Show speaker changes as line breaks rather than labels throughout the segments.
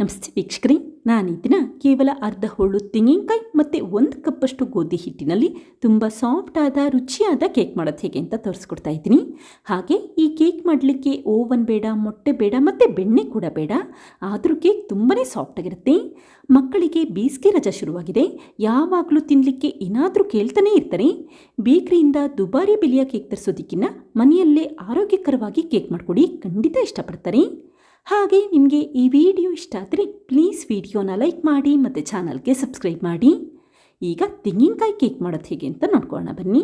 ನಮಸ್ತೆ ವೀಕ್ಷಕರೇ ನಾನು ಈ ದಿನ ಕೇವಲ ಅರ್ಧ ಹೋಳು ತೆಂಗಿನಕಾಯಿ ಮತ್ತು ಒಂದು ಕಪ್ಪಷ್ಟು ಗೋಧಿ ಹಿಟ್ಟಿನಲ್ಲಿ ತುಂಬ ಸಾಫ್ಟ್ ಆದ, ರುಚಿಯಾದ ಕೇಕ್ ಮಾಡೋದು ಹೇಗೆ ಅಂತ ತೋರಿಸ್ಕೊಡ್ತಾ ಇದ್ದೀನಿ. ಹಾಗೆ ಈ ಕೇಕ್ ಮಾಡಲಿಕ್ಕೆ ಓವನ್ ಬೇಡ, ಮೊಟ್ಟೆ ಬೇಡ ಮತ್ತು ಬೆಣ್ಣೆ ಕೂಡ ಬೇಡ. ಆದರೂ ಕೇಕ್ ತುಂಬಾ ಸಾಫ್ಟಾಗಿರುತ್ತೆ ಮಕ್ಕಳಿಗೆ ಬೇಸಿಗೆ ರಜಾ ಶುರುವಾಗಿದೆ. ಯಾವಾಗಲೂ ತಿನ್ನಲಿಕ್ಕೆ ಏನಾದರೂ ಕೇಳ್ತಾನೇ ಇರ್ತಾರೆ. ಬೇಕರಿಯಿಂದ ದುಬಾರಿ ಬೆಲೆಯ ಕೇಕ್ ತರಿಸೋದಕ್ಕಿಂತ ಮನೆಯಲ್ಲೇ ಆರೋಗ್ಯಕರವಾಗಿ ಕೇಕ್ ಮಾಡಿಕೊಡಿ, ಖಂಡಿತ ಇಷ್ಟಪಡ್ತಾರೆ. ಹಾಗೆ ನಿಮಗೆ ಈ ವಿಡಿಯೋ ಇಷ್ಟ ಆದರೆ ಪ್ಲೀಸ್ ವಿಡಿಯೋನ ಲೈಕ್ ಮಾಡಿ ಮತ್ತು ಚಾನಲ್ಗೆ ಸಬ್ಸ್ಕ್ರೈಬ್ ಮಾಡಿ. ಈಗ ತೆಂಗಿನಕಾಯಿ ಕೇಕ್ ಮಾಡೋದು ಹೇಗೆ ಅಂತ ನೋಡ್ಕೊಳ್ಳೋಣ ಬನ್ನಿ.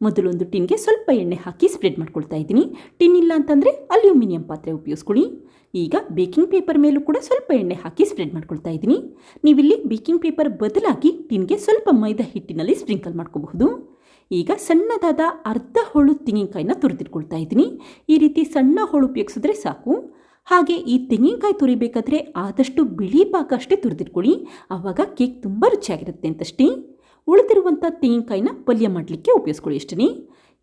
ಮೊದಲೊಂದು ಟಿನ್ಗೆ ಸ್ವಲ್ಪ ಎಣ್ಣೆ ಹಾಕಿ ಸ್ಪ್ರೆಡ್ ಮಾಡ್ಕೊಳ್ತಾ ಇದ್ದೀನಿ. ಟಿನ್ ಇಲ್ಲ ಅಂತಂದರೆ ಅಲ್ಯೂಮಿನಿಯಂ ಪಾತ್ರೆ ಉಪಯೋಗಿಸ್ಕೊಳ್ಳಿ. ಈಗ ಬೇಕಿಂಗ್ ಪೇಪರ್ ಮೇಲೂ ಕೂಡ ಸ್ವಲ್ಪ ಎಣ್ಣೆ ಹಾಕಿ ಸ್ಪ್ರೆಡ್ ಮಾಡ್ಕೊಳ್ತಾ ಇದ್ದೀನಿ. ನೀವಿಲ್ಲಿ ಬೇಕಿಂಗ್ ಪೇಪರ್ ಬದಲಾಗಿ ಟಿನ್ಗೆ ಸ್ವಲ್ಪ ಮೈದಾ ಹಿಟ್ಟಿನಲ್ಲಿ ಸ್ಪ್ರಿಂಕಲ್ ಮಾಡ್ಕೋಬಹುದು. ಈಗ ಸಣ್ಣದಾದ ಅರ್ಧ ಹೋಳು ತೆಂಗಿನಕಾಯಿನ ತುರಿದಿಟ್ಕೊಳ್ತಾ ಇದ್ದೀನಿ. ಈ ರೀತಿ ಸಣ್ಣ ಹೋಳು ಉಪಯೋಗಿಸಿದ್ರೆ ಸಾಕು. ಹಾಗೆ ಈ ತೆಂಗಿನಕಾಯಿ ತುರಿಬೇಕಾದ್ರೆ ಆದಷ್ಟು ಬಿಳಿ ಪಾಕ ಅಷ್ಟೇ ತುರಿದಿಟ್ಕೊಳ್ಳಿ. ಆವಾಗ ಕೇಕ್ ತುಂಬ ರುಚಿಯಾಗಿರುತ್ತೆ ಅಂತಷ್ಟೇ. ಉಳಿದಿರುವಂಥ ತೆಂಗಿನಕಾಯಿನ ಪಲ್ಯ ಮಾಡಲಿಕ್ಕೆ ಉಪಯೋಗಿಸ್ಕೊಳ್ಳಿ ಅಷ್ಟೇ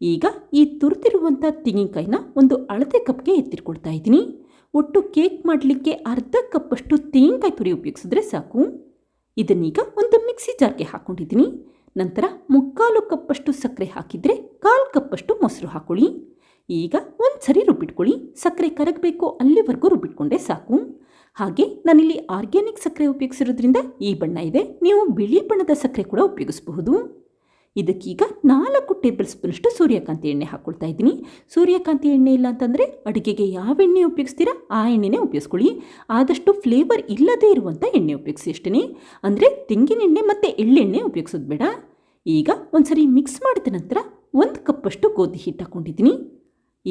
ಈಗ ಈ ತುರಿದಿರುವಂಥ ತೆಂಗಿನಕಾಯಿನ ಒಂದು ಅಳತೆ ಕಪ್ಗೆ ಎತ್ತಿಟ್ಕೊಳ್ತಾ ಇದ್ದೀನಿ. ಒಟ್ಟು ಕೇಕ್ ಮಾಡಲಿಕ್ಕೆ ಅರ್ಧ ಕಪ್ಪಷ್ಟು ತೆಂಗಿನಕಾಯಿ ತುರಿ ಉಪಯೋಗಿಸಿದ್ರೆ ಸಾಕು. ಇದನ್ನೀಗ ಒಂದು ಮಿಕ್ಸಿ ಜಾರ್ಗೆ ಹಾಕ್ಕೊಂಡಿದ್ದೀನಿ. ನಂತರ ಮುಕ್ಕಾಲು ಕಪ್ಪಷ್ಟು ಸಕ್ಕರೆ ಹಾಕಿದರೆ ಕಾಲು ಕಪ್ಪಷ್ಟು ಮೊಸರು ಹಾಕೊಳ್ಳಿ. ಈಗ ಒಂದು ಸರಿ ರುಬ್ಬಿಟ್ಕೊಳ್ಳಿ. ಸಕ್ಕರೆ ಕರಗಬೇಕು, ಅಲ್ಲಿವರೆಗೂ ರುಬ್ಬಿಟ್ಕೊಂಡೆ ಸಾಕು. ಹಾಗೆ ನಾನಿಲ್ಲಿ ಆರ್ಗ್ಯಾನಿಕ್ ಸಕ್ಕರೆ ಉಪಯೋಗಿಸಿರೋದ್ರಿಂದ ಈ ಬಣ್ಣ ಇದೆ. ನೀವು ಬಿಳಿ ಬಣ್ಣದ ಸಕ್ಕರೆ ಕೂಡ ಉಪಯೋಗಿಸಬಹುದು. ಇದಕ್ಕೀಗ ನಾಲ್ಕು ಟೇಬಲ್ ಸ್ಪೂನಷ್ಟು ಸೂರ್ಯಕಾಂತಿ ಎಣ್ಣೆ ಹಾಕ್ಕೊಳ್ತಾ ಇದ್ದೀನಿ. ಸೂರ್ಯಕಾಂತಿ ಎಣ್ಣೆ ಇಲ್ಲ ಅಂತಂದರೆ ಅಡುಗೆಗೆ ಯಾವ ಎಣ್ಣೆ ಉಪಯೋಗಿಸ್ತೀರಾ? ಆ ಎಣ್ಣೆನೇ ಉಪಯೋಗಿಸ್ಕೊಳ್ಳಿ. ಆದಷ್ಟು ಫ್ಲೇವರ್ ಇಲ್ಲದೇ ಇರುವಂಥ ಎಣ್ಣೆ ಉಪಯೋಗಿಸಿ ಅಷ್ಟೇ ಅಂದರೆ ತೆಂಗಿನ ಎಣ್ಣೆ ಮತ್ತು ಎಳ್ಳೆಣ್ಣೆ ಉಪಯೋಗಿಸೋದು ಬೇಡ. ಈಗ ಒಂದ್ಸರಿ ಮಿಕ್ಸ್ ಮಾಡಿದ ನಂತರ ಒಂದು ಕಪ್ಪಷ್ಟು ಗೋಧಿ ಹಿಟ್ಟು ಹಾಕ್ಕೊಂಡಿದ್ದೀನಿ.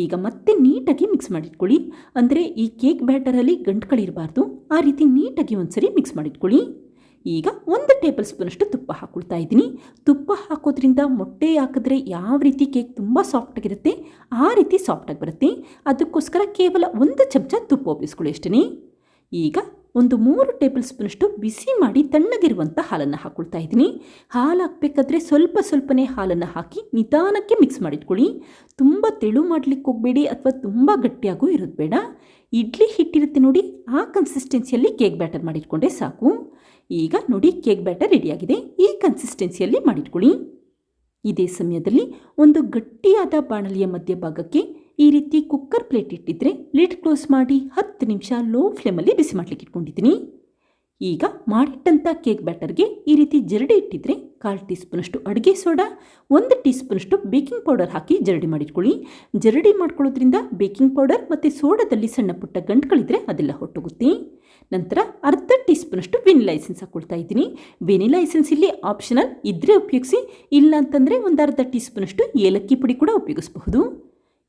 ಈಗ ಮತ್ತೆ ನೀಟಾಗಿ ಮಿಕ್ಸ್ ಮಾಡಿಟ್ಕೊಳ್ಳಿ. ಅಂದರೆ ಈ ಕೇಕ್ ಬ್ಯಾಟರಲ್ಲಿ ಗಂಟುಗಳಿರಬಾರ್ದು. ಆ ರೀತಿ ನೀಟಾಗಿ ಒಂದ್ಸರಿ ಮಿಕ್ಸ್ ಮಾಡಿಟ್ಕೊಳ್ಳಿ. ಈಗ ಒಂದು ಟೇಬಲ್ ಸ್ಪೂನಷ್ಟು ತುಪ್ಪ ಹಾಕ್ಕೊಳ್ತಾ ಇದ್ದೀನಿ. ತುಪ್ಪ ಹಾಕೋದ್ರಿಂದ ಮೊಟ್ಟೆ ಹಾಕಿದ್ರೆ ಯಾವ ರೀತಿ ಕೇಕ್ ತುಂಬ ಸಾಫ್ಟಾಗಿರುತ್ತೆ ಆ ರೀತಿ ಸಾಫ್ಟಾಗಿ ಬರುತ್ತೆ. ಅದಕ್ಕೋಸ್ಕರ ಕೇವಲ ಒಂದು ಚಮಚ ತುಪ್ಪ ಉಪಯೋಗಿಸ್ಕೊಳ್ಳಿ ಅಷ್ಟೇ ಈಗ ಒಂದು ಮೂರು ಟೇಬಲ್ ಸ್ಪೂನಷ್ಟು ಬಿಸಿ ಮಾಡಿ ತಣ್ಣಗಿರುವಂಥ ಹಾಲನ್ನು ಹಾಕ್ಕೊಳ್ತಾ ಇದ್ದೀನಿ. ಹಾಲು ಹಾಕಬೇಕಾದ್ರೆ ಸ್ವಲ್ಪ ಸ್ವಲ್ಪನೇ ಹಾಲನ್ನು ಹಾಕಿ ನಿಧಾನಕ್ಕೆ ಮಿಕ್ಸ್ ಮಾಡಿಟ್ಕೊಳ್ಳಿ. ತುಂಬ ತೆಳು ಮಾಡಲಿಕ್ಕೆ ಹೋಗಬೇಡಿ ಅಥವಾ ತುಂಬ ಗಟ್ಟಿಯಾಗೂ ಇರೋದು ಬೇಡ. ಇಡ್ಲಿ ಹಿಟ್ಟಿರುತ್ತೆ ನೋಡಿ, ಆ ಕನ್ಸಿಸ್ಟೆನ್ಸಿಯಲ್ಲಿ ಕೇಕ್ ಬ್ಯಾಟರ್ ಮಾಡಿಟ್ಕೊಂಡೆ ಸಾಕು. ಈಗ ನೋಡಿ ಕೇಕ್ ಬ್ಯಾಟರ್ ರೆಡಿಯಾಗಿದೆ ಈ ಕನ್ಸಿಸ್ಟೆನ್ಸಿಯಲ್ಲಿ ಮಾಡಿಟ್ಕೊಳ್ಳಿ. ಇದೇ ಸಮಯದಲ್ಲಿ ಒಂದು ಗಟ್ಟಿಯಾದ ಬಾಣಲಿಯ ಮಧ್ಯಭಾಗಕ್ಕೆ ಈ ರೀತಿ ಕುಕ್ಕರ್ ಪ್ಲೇಟ್ ಇಟ್ಟಿದ್ರೆ ಲಿಡ್ ಕ್ಲೋಸ್ ಮಾಡಿ ಹತ್ತು ನಿಮಿಷ ಲೋ ಫ್ಲೇಮಲ್ಲಿ ಬಿಸಿ ಮಾಡಲಿಕ್ಕೆ ಇಟ್ಕೊಂಡಿದ್ದೀನಿ. ಈಗ ಮಾಡಿಟ್ಟಂಥ ಕೇಕ್ ಬ್ಯಾಟರ್ಗೆ ಈ ರೀತಿ ಜರಡಿ ಇಟ್ಟಿದ್ರೆ ಕಾಲು ಟೀ ಸ್ಪೂನಷ್ಟು ಅಡುಗೆ ಸೋಡಾ, ಒಂದು ಟೀ ಸ್ಪೂನಷ್ಟು ಬೇಕಿಂಗ್ ಪೌಡರ್ ಹಾಕಿ ಜರಡಿ ಮಾಡಿಟ್ಕೊಳ್ಳಿ. ಜರಡಿ ಮಾಡ್ಕೊಳ್ಳೋದ್ರಿಂದ ಬೇಕಿಂಗ್ ಪೌಡರ್ ಮತ್ತು ಸೋಡಾದಲ್ಲಿ ಸಣ್ಣ ಪುಟ್ಟ ಗಂಟುಗಳಿದ್ರೆ ಅದೆಲ್ಲ ಹೊಟ್ಟೋಗುತ್ತೆ. ನಂತರ ಅರ್ಧ ಟೀ ಸ್ಪೂನಷ್ಟು ವೆನಿಲಾ ಎಸೆನ್ಸ್ ಹಾಕ್ಕೊಳ್ತಾ ಇದ್ದೀನಿ. ವೆನಿಲಾ ಎಸೆನ್ಸ್ ಇಲ್ಲಿ ಆಪ್ಷನಲ್ ಇದ್ದರೆ ಉಪಯೋಗಿಸಿ ಇಲ್ಲ ಅಂತಂದರೆ ಒಂದು ಅರ್ಧ ಟೀ ಸ್ಪೂನಷ್ಟು ಏಲಕ್ಕಿ ಪುಡಿ ಕೂಡ ಉಪಯೋಗಿಸಬಹುದು.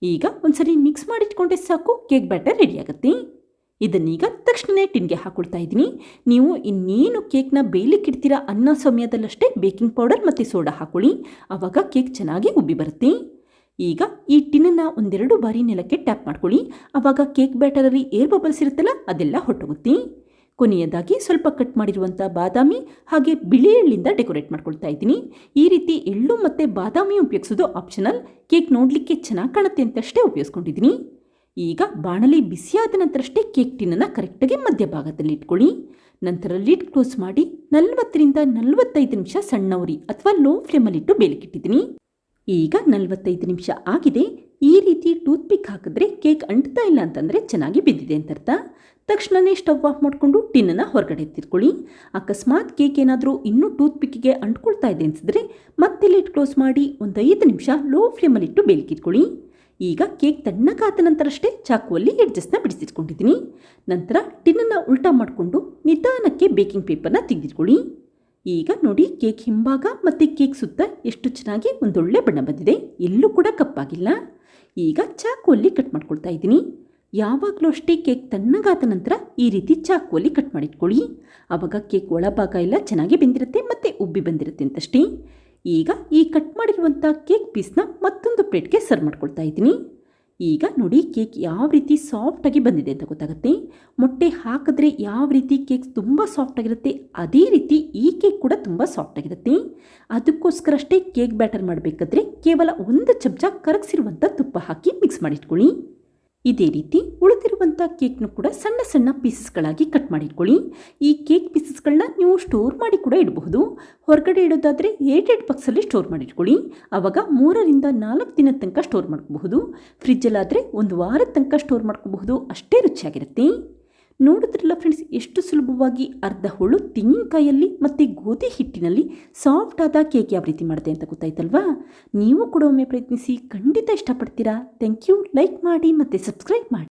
ಈಗ ಒಂದ್ಸರಿ ಮಿಕ್ಸ್ ಮಾಡಿಟ್ಕೊಂಡೆ ಸಾಕು ಕೇಕ್ ಬ್ಯಾಟರ್ ರೆಡಿ ಆಗುತ್ತೆ. ಇದನ್ನೀಗ ತಕ್ಷಣವೇ ಟಿನ್ಗೆ ಹಾಕೊಳ್ತಾ ಇದ್ದೀನಿ. ನೀವು ಇನ್ನೇನು ಕೇಕ್ನ ಬೇಯಲಿಕ್ಕೆ ಇಡ್ತೀರಾ ಅನ್ನ ಸಮಯದಲ್ಲಷ್ಟೇ ಬೇಕಿಂಗ್ ಪೌಡರ್ ಮತ್ತು ಸೋಡಾ ಹಾಕೊಳ್ಳಿ. ಆವಾಗ ಕೇಕ್ ಚೆನ್ನಾಗಿ ಉಬ್ಬಿ ಬರುತ್ತೆ. ಈಗ ಈ ಟಿನ್ನನ್ನು ಒಂದೆರಡು ಬಾರಿ ನೆಲಕ್ಕೆ ಟ್ಯಾಪ್ ಮಾಡ್ಕೊಳ್ಳಿ. ಆವಾಗ ಕೇಕ್ ಬ್ಯಾಟರಲ್ಲಿ ಏರ್ ಬಬಲ್ಸ್ ಇರುತ್ತಲ್ಲ, ಅದೆಲ್ಲ ಹೊಟ್ಟೋಗುತ್ತೆ. ಕೊನೆಯದಾಗಿ ಸ್ವಲ್ಪ ಕಟ್ ಮಾಡಿರುವಂಥ ಬಾದಾಮಿ ಹಾಗೆ ಬಿಳಿ ಎಳ್ಳಿಂದ ಡೆಕೋರೇಟ್ ಮಾಡ್ಕೊಳ್ತಾ ಇದ್ದೀನಿ. ಈ ರೀತಿ ಎಳ್ಳು ಮತ್ತು ಬಾದಾಮಿ ಉಪಯೋಗಿಸೋದು ಆಪ್ಷನಲ್ ಕೇಕ್ ನೋಡಲಿಕ್ಕೆ ಚೆನ್ನಾಗಿ ಕಾಣುತ್ತೆ ಅಂತಷ್ಟೇ ಉಪಯೋಗಿಸ್ಕೊಂಡಿದ್ದೀನಿ. ಈಗ ಬಾಣಲಿ ಬಿಸಿಯಾದ ನಂತರಷ್ಟೇ ಕೇಕ್ ಟಿನ್ನನ್ನು ಕರೆಕ್ಟಾಗಿ ಮಧ್ಯಭಾಗದಲ್ಲಿ ಇಟ್ಕೊಳ್ಳಿ. ನಂತರ ಲಿಡ್ ಕ್ಲೋಸ್ ಮಾಡಿ ನಲವತ್ತರಿಂದ ನಲವತ್ತೈದು ನಿಮಿಷ ಸಣ್ಣ ಉರಿ ಅಥವಾ ಲೋ ಫ್ಲೇಮಲ್ಲಿಟ್ಟು ಬೇಲಿಕ್ಕಿಟ್ಟಿದ್ದೀನಿ ಈಗ ನಲವತ್ತೈದು ನಿಮಿಷ ಆಗಿದೆ. ಈ ರೀತಿ ಟೂತ್ ಪಿಕ್ ಹಾಕಿದ್ರೆ ಕೇಕ್ ಅಂಟ್ತಾ ಇಲ್ಲ ಅಂತಂದರೆ ಚೆನ್ನಾಗಿ ಬಿದ್ದಿದೆ ಅಂತ ಅರ್ಥ ತಕ್ಷಣವೇ ಸ್ಟವ್ ಆಫ್ ಮಾಡಿಕೊಂಡು ಟಿನ್ನನ್ನು ಹೊರಗಡೆ ಎತ್ತಿಟ್ಕೊಳ್ಳಿ. ಅಕಸ್ಮಾತ್ ಕೇಕ್ ಏನಾದರೂ ಇನ್ನೂ ಟೂತ್ ಪಿಕ್ಗೆ ಅಂಟ್ಕೊಳ್ತಾ ಇದೆ ಅನಿಸಿದ್ರೆ ಮತ್ತೆ ಲಿಟ್ ಕ್ಲೋಸ್ ಮಾಡಿ ಒಂದು ಐದು ನಿಮಿಷ ಲೋ ಫ್ಲೇಮಲ್ಲಿಟ್ಟು ಬೇಲ್ಕಿಟ್ಕೊಳ್ಳಿ. ಈಗ ಕೇಕ್ ತಣ್ಣಗಾದ ನಂತರಷ್ಟೇ ಚಾಕುವಲ್ಲಿ ಎಡ್ಜಸ್ಟ್ನ ಬಿಡಿಸಿಟ್ಕೊಂಡಿದ್ದೀನಿ. ನಂತರ ಟಿನ್ನನ್ನು ಉಲ್ಟಾ ಮಾಡಿಕೊಂಡು ನಿಧಾನಕ್ಕೆ ಬೇಕಿಂಗ್ ಪೇಪರ್ನ ತೆಗೆದಿಟ್ಕೊಳ್ಳಿ. ಈಗ ನೋಡಿ ಕೇಕ್ ಹಿಂಭಾಗ ಮತ್ತು ಕೇಕ್ ಸುತ್ತ ಎಷ್ಟು ಚೆನ್ನಾಗಿ ಒಂದೊಳ್ಳೆ ಬಣ್ಣ ಬಂದಿದೆ. ಎಲ್ಲೂ ಕೂಡ ಕಪ್ಪಾಗಿಲ್ಲ. ಈಗ ಚಾಕುವಲ್ಲಿ ಕಟ್ ಮಾಡ್ಕೊಳ್ತಾ ಇದ್ದೀನಿ. ಯಾವಾಗಲೂ ಅಷ್ಟೇ ಕೇಕ್ ತಣ್ಣಗಾದ ನಂತರ ಈ ರೀತಿ ಚಾಕುವಲ್ಲಿ ಕಟ್ ಮಾಡಿಟ್ಕೊಳ್ಳಿ. ಆವಾಗ ಕೇಕ್ ಒಳಭಾಗ ಎಲ್ಲ ಚೆನ್ನಾಗಿ ಬೆಂದಿರುತ್ತೆ ಮತ್ತು ಉಬ್ಬಿ ಬಂದಿರುತ್ತೆ ಅಂತಷ್ಟೇ. ಈಗ ಈ ಕಟ್ ಮಾಡಿರುವಂಥ ಕೇಕ್ ಪೀಸ್ನ ಮತ್ತೊಂದು ಪ್ಲೇಟ್ಗೆ ಸರ್ವ್ ಮಾಡ್ಕೊಳ್ತಾ ಇದ್ದೀನಿ. ಈಗ ನೋಡಿ ಕೇಕ್ ಯಾವ ರೀತಿ ಸಾಫ್ಟಾಗಿ ಬಂದಿದೆ ಅಂತ ಗೊತ್ತಾಗುತ್ತೆ. ಮೊಟ್ಟೆ ಹಾಕಿದ್ರೆ ಯಾವ ರೀತಿ ಕೇಕ್ ತುಂಬ ಸಾಫ್ಟಾಗಿರುತ್ತೆ ಅದೇ ರೀತಿ ಈ ಕೇಕ್ ಕೂಡ ತುಂಬ ಸಾಫ್ಟಾಗಿರುತ್ತೆ ಅದಕ್ಕೋಸ್ಕರ ಅಷ್ಟೇ ಕೇಕ್ ಬ್ಯಾಟರ್ ಮಾಡಬೇಕಾದ್ರೆ ಕೇವಲ ಒಂದು ಚಮಚ ಕರಗಿಸಿರುವಂಥ ತುಪ್ಪ ಹಾಕಿ ಮಿಕ್ಸ್ ಮಾಡಿಟ್ಕೊಳ್ಳಿ. ಇದೇ ರೀತಿ ಉಳಿದಿರುವಂಥ ಕೇಕ್ನು ಕೂಡ ಸಣ್ಣ ಸಣ್ಣ ಪೀಸಸ್ಗಳಾಗಿ ಕಟ್ ಮಾಡಿಟ್ಕೊಳ್ಳಿ. ಈ ಕೇಕ್ ಪೀಸಸ್ಗಳನ್ನ ನೀವು ಸ್ಟೋರ್ ಮಾಡಿ ಕೂಡ ಇಡಬಹುದು. ಹೊರಗಡೆ ಇಡೋದಾದರೆ ಏಟೆಡ್ ಬಾಕ್ಸಲ್ಲಿ ಸ್ಟೋರ್ ಮಾಡಿಟ್ಕೊಳ್ಳಿ. ಆವಾಗ ಮೂರರಿಂದ ನಾಲ್ಕು ದಿನದ ತನಕ ಸ್ಟೋರ್ ಮಾಡ್ಕೋಬಹುದು. ಫ್ರಿಜ್ಜಲ್ಲಾದರೆ ಒಂದು ವಾರದ ತನಕ ಸ್ಟೋರ್ ಮಾಡ್ಕೋಬಹುದು. ಅಷ್ಟೇ ರುಚಿಯಾಗಿರುತ್ತೆ. ನೋಡಿದ್ರಲ್ಲ ಫ್ರೆಂಡ್ಸ್ ಎಷ್ಟು ಸುಲಭವಾಗಿ ಅರ್ಧ ಹುಳು ತೆಂಗಿನಕಾಯಲ್ಲಿ ಮತ್ತು ಗೋಧಿ ಹಿಟ್ಟಿನಲ್ಲಿ ಸಾಫ್ಟ್ ಆದ ಕೇಕ್ ಯಾವ ರೀತಿ ಮಾಡಿದೆ ಅಂತ ಗೊತ್ತಾಯ್ತಲ್ವಾ? ನೀವು ಕೂಡ ಒಮ್ಮೆ ಪ್ರಯತ್ನಿಸಿ ಖಂಡಿತ ಇಷ್ಟಪಡ್ತೀರಾ? ಥ್ಯಾಂಕ್ ಯು ಲೈಕ್ ಮಾಡಿ ಮತ್ತು ಸಬ್ಸ್ಕ್ರೈಬ್ ಮಾಡಿ.